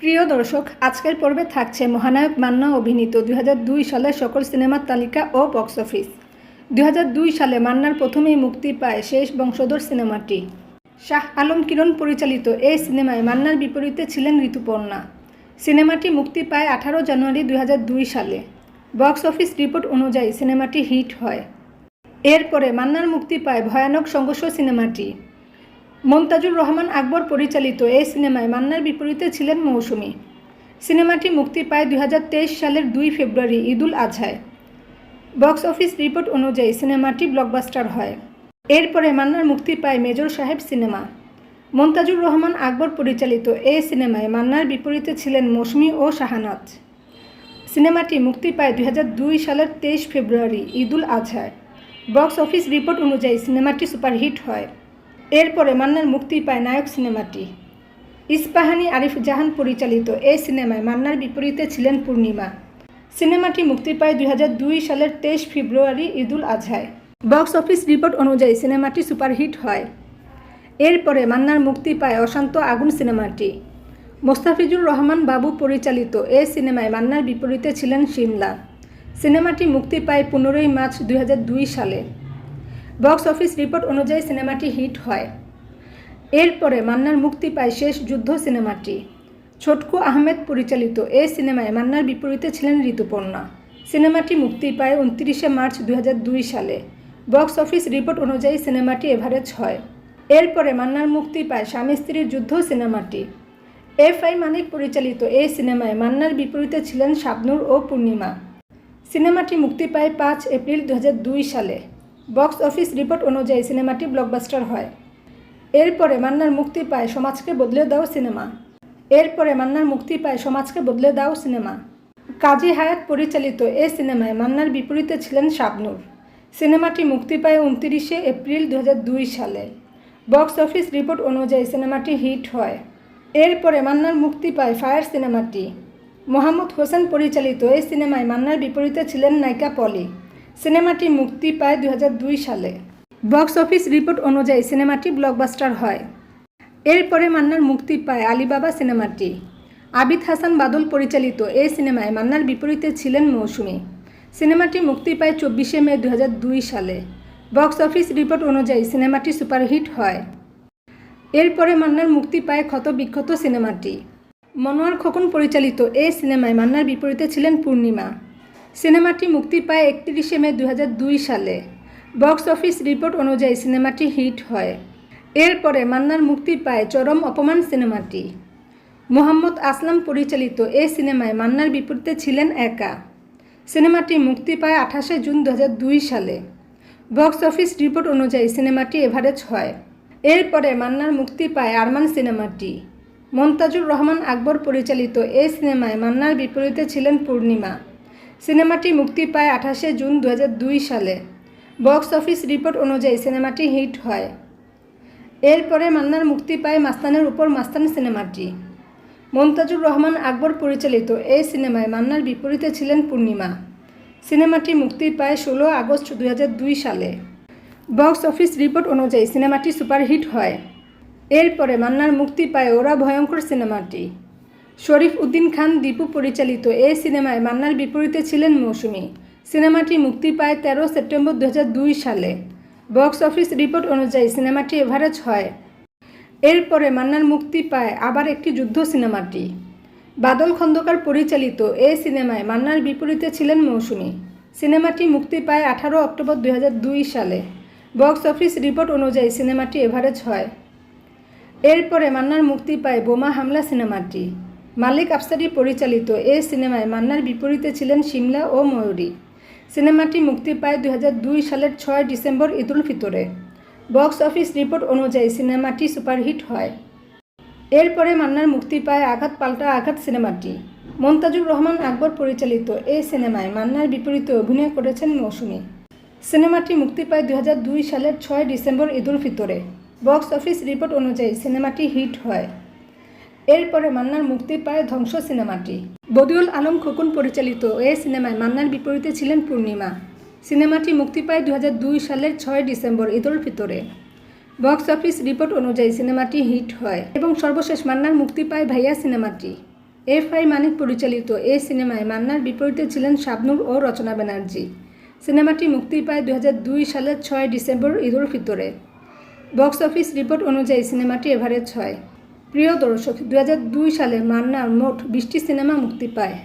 প্রিয় দর্শক, আজকের পর্বে থাকছে মহানায়ক মান্না অভিনীত দুই সালের সকল সিনেমার তালিকা ও বক্স অফিস দুই হাজার দুই সালে মান্নার প্রথমেই মুক্তি পায় শেষ বংশধর সিনেমাটি। শাহ আলম কিরণ পরিচালিত এই সিনেমায় মান্নার বিপরীতে ছিলেন ঋতুপর্ণা। সিনেমাটি মুক্তি পায় আঠারো জানুয়ারি দুই হাজার দুই সালে। বক্স অফিস রিপোর্ট অনুযায়ী সিনেমাটি হিট হয়। এরপরে মান্নার মুক্তি পায় ভয়ানক সংঘর্ষ সিনেমাটি। মন্তাজুর রহমান আকবর পরিচালিত এই সিনেমায় মান্নার বিপরীতে ছিলেন মৌসুমী। সিনেমাটি মুক্তি পায় দুই হাজার তেইশ সালের দুই ফেব্রুয়ারি ঈদুল আজহায়। বক্স অফিস রিপোর্ট অনুযায়ী সিনেমাটি ব্লকবাস্টার হয়। এরপরে মান্নার মুক্তি পায় মেজর সাহেব সিনেমা। মন্তাজুর রহমান আকবর পরিচালিত এই সিনেমায় মান্নার বিপরীতে ছিলেন মৌসুমী ও শাহানাজ সিনেমাটি মুক্তি পায় দুই হাজার দুই সালের তেইশ ফেব্রুয়ারি ঈদুল আজহায়। বক্স অফিস রিপোর্ট অনুযায়ী সিনেমাটি সুপারহিট হয়। এরপরে মান্নার মুক্তি পায় নায়ক সিনেমাটি। ইস্পাহানি আরিফ জাহান পরিচালিত এই সিনেমায় মান্নার বিপরীতে ছিলেন পূর্ণিমা। সিনেমাটি মুক্তি পায় দুই হাজার দুই সালের তেইশ ফেব্রুয়ারি ঈদুল আজহায়। বক্স অফিস রিপোর্ট অনুযায়ী সিনেমাটি সুপারহিট হয়। এরপরে মান্নার মুক্তি পায় অশান্ত আগুন সিনেমাটি। মোস্তাফিজুর রহমান বাবু পরিচালিত এই সিনেমায় মান্নার বিপরীতে ছিলেন সিমলা। সিনেমাটি মুক্তি পায় পনেরোই মার্চ দুই হাজার দুই সালে। বক্স অফিস রিপোর্ট অনুযায়ী সিনেমাটি হিট হয়। এরপরে মান্নার মুক্তি পায় শেষ যুদ্ধ সিনেমাটি। ছোটকু আহমেদ পরিচালিত এই সিনেমায় মান্নার বিপরীতে ছিলেন ঋতুপর্ণা। সিনেমাটি মুক্তি পায় উনত্রিশে মার্চ দুই হাজার দুই সালে। বক্স অফিস রিপোর্ট অনুযায়ী সিনেমাটি এভারেজ হয়। এরপরে মান্নার মুক্তি পায় স্বামী স্ত্রীর যুদ্ধ সিনেমাটি। এফ আই মানিক পরিচালিত এই সিনেমায় মান্নার বিপরীতে ছিলেন শাবনুর ও পূর্ণিমা। সিনেমাটি মুক্তি পায় পাঁচ এপ্রিল দু হাজার দুই সালে। বক্স অফিস রিপোর্ট অনুযায়ী সিনেমাটি ব্লকবাস্টার হয়। এরপরে মান্নার মুক্তি পায় সমাজকে বদলে দাও সিনেমা। এরপরে মান্নার মুক্তি পায় সমাজকে বদলে দাও সিনেমা। কাজী হায়াত পরিচালিত এ সিনেমায় মান্নার বিপরীতে ছিলেন শাবনুর। সিনেমাটি মুক্তি পায় উনতিরিশে এপ্রিল দু হাজার দুই সালে। বক্স অফিস রিপোর্ট অনুযায়ী সিনেমাটি হিট হয়। এরপরে মান্নার মুক্তি পায় ফায়ার সিনেমাটি। মোহাম্মদ হোসেন পরিচালিত এই সিনেমায় মান্নার বিপরীতে ছিলেন নায়িকা পলি। সিনেমাটি মুক্তি পায় দুই হাজার দুই সালে। বক্স অফিস রিপোর্ট অনুযায়ী সিনেমাটি ব্লকবাস্টার হয়। এরপরে মান্নার মুক্তি পায় আলিবাবা সিনেমাটি। আবিদ হাসান বাদল পরিচালিত এই সিনেমায় মান্নার বিপরীতে ছিলেন মৌসুমী। সিনেমাটি মুক্তি পায় চব্বিশে মে দু হাজার দুই সালে। বক্স অফিস রিপোর্ট অনুযায়ী সিনেমাটি সুপারহিট হয়। এরপরে মান্নার মুক্তি পায় ক্ষত বিক্ষত সিনেমাটি। মনোয়ার খোকন পরিচালিত এই সিনেমায় মান্নার বিপরীতে ছিলেন পূর্ণিমা। সিনেমাটি মুক্তি পায় একত্রিশে মে দু হাজার দুই সালে। বক্স অফিস রিপোর্ট অনুযায়ী সিনেমাটি হিট হয়। এরপরে মান্নার মুক্তি পায় চরম অপমান সিনেমাটি। মোহাম্মদ আসলাম পরিচালিত এই সিনেমায় মান্নার বিপরীতে ছিলেন একা। সিনেমাটি মুক্তি পায় আঠাশে জুন দু হাজার দুই সালে। বক্স অফিস রিপোর্ট অনুযায়ী সিনেমাটি এভারেজ হয়। এরপরে মান্নার মুক্তি পায় আরমান সিনেমাটি। মন্তাজুর রহমান আকবর পরিচালিত এই সিনেমায় মান্নার বিপরীতে ছিলেন পূর্ণিমা। সিনেমাটি মুক্তি পায় আঠাশে জুন দু হাজার দুই সালে। বক্স অফিস রিপোর্ট অনুযায়ী সিনেমাটি হিট হয়। এরপরে মান্নার মুক্তি পায় মাস্তানের উপর মাস্তান সিনেমাটি। মন্তাজুর রহমান আকবর পরিচালিত এই সিনেমায় মান্নার বিপরীতে ছিলেন পূর্ণিমা। সিনেমাটি মুক্তি পায় ষোলো আগস্ট দু হাজার দুই সালে। বক্স অফিস রিপোর্ট অনুযায়ী সিনেমাটি সুপারহিট হয়। এরপরে মান্নার মুক্তি পায় ওরা ভয়ঙ্কর সিনেমাটি। শরীফ উদ্দিন খান দীপু পরিচালিত এই সিনেমায় মান্নার বিপরীতে ছিলেন মৌসুমী। সিনেমাটি মুক্তি পায় তেরো সেপ্টেম্বর দু হাজার দুই সালে। বক্স অফিস রিপোর্ট অনুযায়ী সিনেমাটি এভারেজ হয়। এরপরে মান্নার মুক্তি পায় আবার একটি যুদ্ধ সিনেমাটি। বাদল খন্দকার পরিচালিত এই সিনেমায় মান্নার বিপরীতে ছিলেন মৌসুমী। সিনেমাটি মুক্তি পায় আঠারো অক্টোবর দু হাজার দুই সালে। বক্স অফিস রিপোর্ট অনুযায়ী সিনেমাটি এভারেজ হয়। এরপরে মান্নার মুক্তি পায় বোমা হামলা সিনেমাটি। মালিক আফসারি পরিচালিত এই সিনেমায় মান্নার বিপরীতে ছিলেন সিমলা ও ময়ূরী। সিনেমাটি মুক্তি পায় দুই হাজার দুই সালের ছয় ডিসেম্বর ঈদুল ফিতরে। বক্স অফিস রিপোর্ট অনুযায়ী সিনেমাটি সুপারহিট হয়। এরপরে মান্নার মুক্তি পায় আঘাত পাল্টা আঘাত সিনেমাটি। মন্তাজুর রহমান আকবর পরিচালিত এই সিনেমায় মান্নার বিপরীতে অভিনয় করেছেন মৌসুমী। সিনেমাটি মুক্তি পায় দু হাজার দুই সালের ছয় ডিসেম্বর ঈদুল ফিতরে। বক্স অফিস রিপোর্ট অনুযায়ী সিনেমাটি হিট হয়। এরপরে মান্নার মুক্তি পায় ধ্বংস সিনেমাটি। বদিউল আলম খোকন পরিচালিত এ সিনেমায় মান্নার বিপরীতে ছিলেন পূর্ণিমা। সিনেমাটি মুক্তি পায় দু হাজার দুই সালের ছয় ডিসেম্বর ঈদুল ফিতরে। বক্স অফিস রিপোর্ট অনুযায়ী সিনেমাটি হিট হয় এবং সর্বশেষ মান্নার মুক্তি পায় ভাইয়া সিনেমাটি। এফ আই মানিক পরিচালিত এ সিনেমায় মান্নার বিপরীতে ছিলেন শাবনুর ও রচনা ব্যানার্জি সিনেমাটি মুক্তি পায় দু হাজার দুই সালের ছয় ডিসেম্বর ঈদুল ফিতরে। বক্স অফিস রিপোর্ট অনুযায়ী সিনেমাটি এভারেজ হয়। প্রিয় দর্শক দু হাজার দুই সালে মান্নার মোট বিশটি সিনেমা মুক্তি পায়।